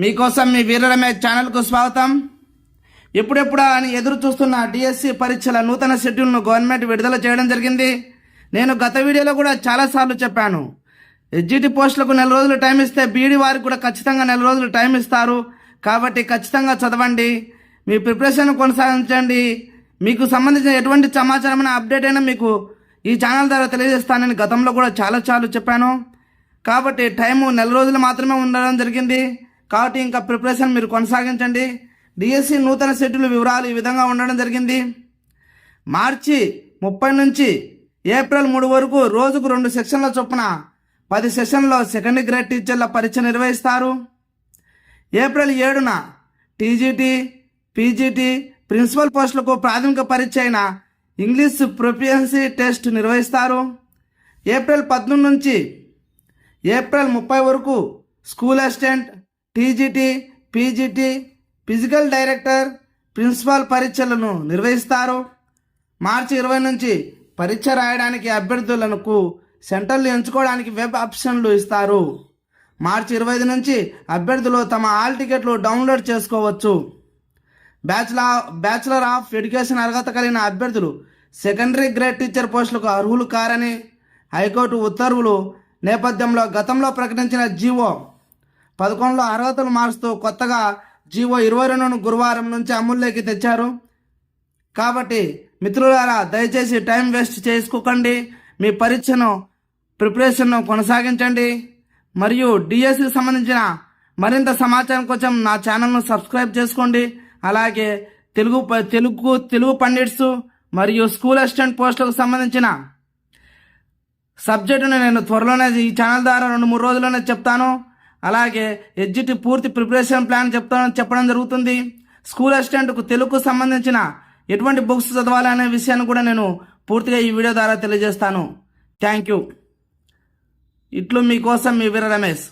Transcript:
మీకోసం మీ వీర రమేష్ ఛానల్కు స్వాగతం. ఎప్పుడెప్పుడా అని ఎదురు చూస్తున్న డిఎస్సి పరీక్షల నూతన షెడ్యూల్ను గవర్నమెంట్ విడుదల చేయడం జరిగింది. నేను గత వీడియోలో కూడా చాలాసార్లు చెప్పాను. ఎస్జిటి పోస్టులకు నెల రోజులు టైం ఇస్తే బీఈడి వారికి కూడా ఖచ్చితంగా నెల రోజులు టైం ఇస్తారు. కాబట్టి ఖచ్చితంగా చదవండి. మీ ప్రిపరేషన్ కొనసాగించండి. మీకు సంబంధించిన ఎటువంటి సమాచారమైన అప్డేట్ అయినా మీకు ఈ ఛానల్ ద్వారా తెలియజేస్తానని గతంలో కూడా చాలా సార్లు చెప్పాను. కాబట్టి టైము నెల రోజులు మాత్రమే ఉండడం జరిగింది. కాబట్టి ఇంకా ప్రిపరేషన్ మీరు కొనసాగించండి. డిఎస్సి నూతన షెడ్యూల్ వివరాలు ఈ విధంగా ఉండడం జరిగింది. మార్చి ముప్పై నుంచి ఏప్రిల్ మూడు వరకు రోజుకు రెండు సెక్షన్ల చొప్పున పది సెషన్లో సెకండ్ గ్రేడ్ టీచర్ల పరీక్ష నిర్వహిస్తారు. ఏప్రిల్ ఏడున టీజీటీ పీజీటీ ప్రిన్సిపల్ పోస్టులకు ప్రాథమిక పరీక్ష అయిన ఇంగ్లీష్ ప్రొఫియన్సీ టెస్ట్ నిర్వహిస్తారు. ఏప్రిల్ పద్మూడు నుంచి ఏప్రిల్ ముప్పై వరకు school assistant TGT PGT physical director principal పరీక్షలను నిర్వహిస్తారు. మార్చి ఇరవై నుంచి పరీక్ష రాయడానికి అభ్యర్థులకు సెంటర్లు ఎంచుకోవడానికి వెబ్ ఆప్షన్లు ఇస్తారు. మార్చి ఇరవై ఐదు నుంచి అభ్యర్థులు తమ హాల్ టికెట్లు డౌన్లోడ్ చేసుకోవచ్చు. బ్యాచులర్ బ్యాచులర్ ఆఫ్ ఎడ్యుకేషన్ అర్హత కలిగిన అభ్యర్థులు సెకండరీ గ్రేడ్ టీచర్ పోస్టులకు అర్హులు కారని హైకోర్టు ఉత్తర్వులు నేపథ్యంలో గతంలో ప్రకటించిన జీవో పదకొండులో అర్హతలు మారుస్తూ కొత్తగా జీవో ఇరవై రెండును గురువారం నుంచి అమల్లోకి తెచ్చారు. కాబట్టి మిత్రులారా దయచేసి టైం వేస్ట్ చేసుకోకండి. మీ పరీక్షను ప్రిపరేషన్ను కొనసాగించండి. మరియు డిఎస్సికి సంబంధించిన మరింత సమాచారం కోసం నా ఛానల్ను సబ్స్క్రైబ్ చేసుకోండి. అలాగే తెలుగు ప- తెలుగు తెలుగు పండిట్స్ మరియు స్కూల్ అసిస్టెంట్ పోస్టులకు సంబంధించిన సబ్జెక్టును నేను త్వరలోనే ఈ ఛానల్ ద్వారా రెండు మూడు రోజుల్లోనే చెప్తాను. అలాగే ఎగ్జిట్ పూర్తి ప్రిపరేషన్ ప్లాన్ చెప్తాను చెప్పడం జరుగుతుంది. స్కూల్ అసిస్టెంట్కు తెలుగుకు సంబంధించిన ఎటువంటి బుక్స్ చదవాలనే విషయాన్ని కూడా నేను పూర్తిగా ఈ వీడియో ద్వారా తెలియజేస్తాను. Thank you. ఇట్లు మీకోసం మీ వీర రమేష్.